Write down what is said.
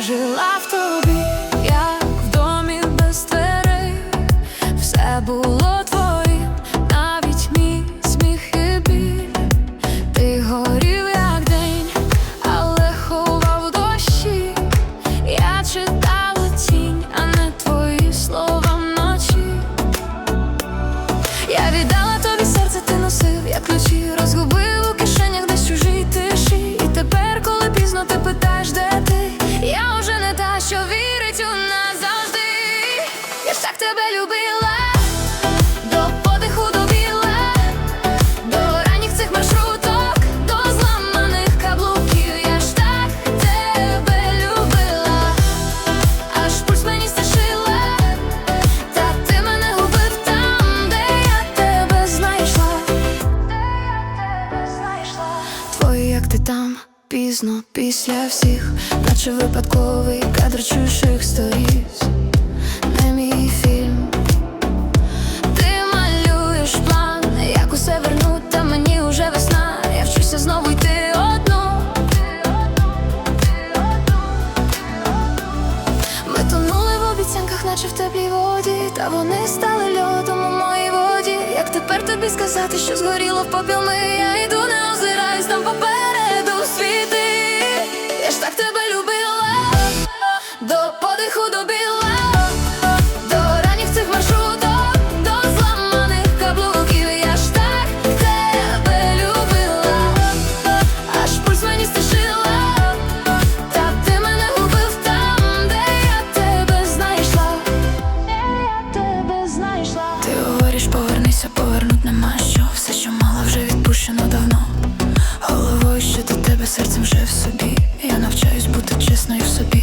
Жила в тобі, як в домі без дверей, все було. Тебе любила, до подиху добіла, до ранніх цих маршруток, до зламаних каблуків. Я ж так тебе любила, аж пульс мені стишила. Та ти мене губив там, де я тебе знайшла. Де я тебе знайшла. Твої, як ти там, пізно після всіх, наче випадковий кадр чужих сторіс. Наче в теплій воді, та вони стали льодом у моїй воді. Як тепер тобі сказати, що згоріло в попіл ми Я йду, не озираюсь там попереду світи. Я ж так тебе любила, до подиху добіла, говориш, повернуть нема що. Все, що мала, вже відпущено давно. Головою ще до тебе серцем вже в собі. Я навчаюсь бути чесною в собі.